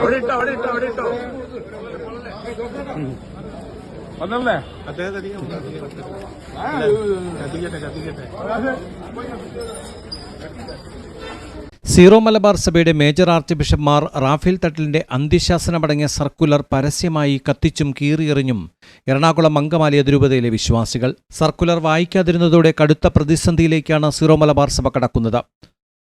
അവിടെ ഇട്ടോ അവിടെ ഇട്ടോ അവിടെ ഇട്ടോ വന്നല്ലേ സീറോ മലബാർ സഭയുടെ മേജർ ആർച്ച് ബിഷപ്പ്മാർ റാഫേൽ തട്ടിലിന്റെ അന്ത്യശാസനമടങ്ങിയ സർക്കുലർ പരസ്യമായി കത്തിച്ചും കീറിയെറിഞ്ഞും എറണാകുളം അങ്കമാലി അതിരൂപതയിലെ വിശ്വാസികൾ സർക്കുലർ വായിക്കാതിരുന്നതോടെ കടുത്ത പ്രതിസന്ധിയിലേക്കാണ് സീറോ മലബാർ സഭ കടക്കുന്നത്.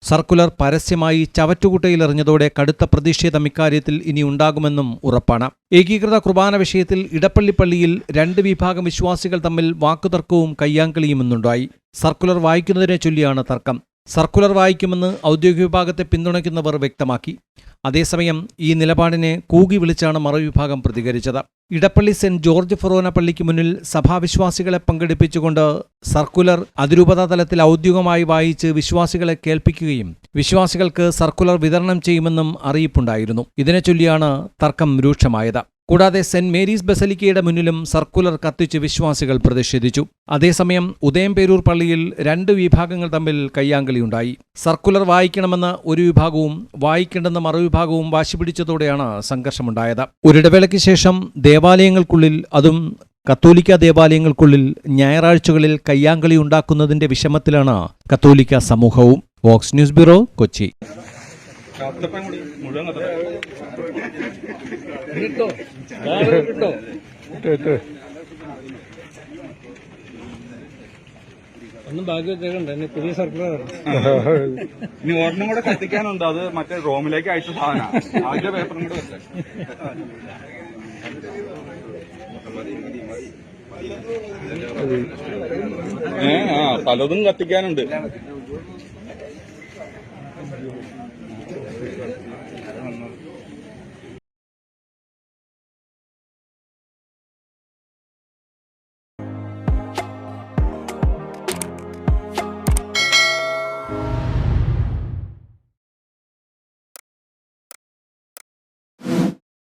സർക്കുലർ പരസ്യമായി ചവറ്റുകുട്ടയിലെറിഞ്ഞതോടെ കടുത്ത പ്രതിഷേധം ഇക്കാര്യത്തിൽ ഇനി ഉണ്ടാകുമെന്നും ഉറപ്പാണ്. ഏകീകൃത കുർബാന വിഷയത്തിൽ ഇടപ്പള്ളിപ്പള്ളിയിൽ രണ്ട് വിഭാഗം വിശ്വാസികൾ തമ്മിൽ വാക്കുതർക്കവും കയ്യാങ്കളിയും ഇന്നുണ്ടായി സർക്കുലർ വായിക്കുന്നതിനെ ചൊല്ലിയാണ് തർക്കം. സർക്കുലർ വായിക്കുമെന്ന് ഔദ്യോഗിക വിഭാഗത്തെ പിന്തുണയ്ക്കുന്നവർ വ്യക്തമാക്കി. അതേസമയം ഈ നിലപാടിനെ കൂകി വിളിച്ചാണ് മറുവിഭാഗം പ്രതികരിച്ചത്. ഇടപ്പള്ളി സെന്റ് ജോർജ് ഫൊറോന പള്ളിക്ക് മുന്നിൽ സഭാവിശ്വാസികളെ പങ്കെടുപ്പിച്ചുകൊണ്ട് സർക്കുലർ അതിരൂപത തലത്തിൽ ഔദ്യോഗികമായി വായിച്ച് വിശ്വാസികളെ കേൾപ്പിക്കുകയും വിശ്വാസികൾക്ക് സർക്കുലർ വിതരണം ചെയ്യുമെന്നും അറിയിപ്പുണ്ടായിരുന്നു. ഇതിനെ ചൊല്ലിയാണ് തർക്കം രൂക്ഷമായത്. കൂടാതെ സെന്റ് മേരീസ് ബസലിക്കയുടെ മുന്നിലും സർക്കുലർ കത്തിച്ച് വിശ്വാസികൾ പ്രതിഷേധിച്ചു. അതേസമയം ഉദയംപേരൂർ പള്ളിയിൽ രണ്ട് വിഭാഗങ്ങൾ തമ്മിൽ കയ്യാങ്കളിയുണ്ടായി. സർക്കുലർ വായിക്കണമെന്ന ഒരു വിഭാഗവും വായിക്കേണ്ടെന്ന മറുവിഭാഗവും വാശി പിടിച്ചതോടെയാണ് സംഘർഷമുണ്ടായത്. ഒരിടവേളയ്ക്ക് ശേഷം ദേവാലയങ്ങൾക്കുള്ളിൽ അതും കത്തോലിക്ക ദേവാലയങ്ങൾക്കുള്ളിൽ ഞായറാഴ്ചകളിൽ കയ്യാങ്കളി ഉണ്ടാക്കുന്നതിന്റെ വിഷമത്തിലാണ് കത്തോലിക്ക സമൂഹവും. Vox news bureau Kochi. കിട്ടോ? മുഴുവൻ ഒന്നും ബാക്കി വെച്ചേക്കണ്ട ഇനി പുതിയ സർക്കുലർ ഇനി ഒരെണ്ണം കൂടെ കത്തിക്കാനുണ്ട്. അത് മറ്റേ റോമിലേക്ക് അയച്ച സാധന. ആദ്യ പേപ്പറും കൂടെ വെച്ചേ. ഏ ആ പലതും കത്തിക്കാനുണ്ട്.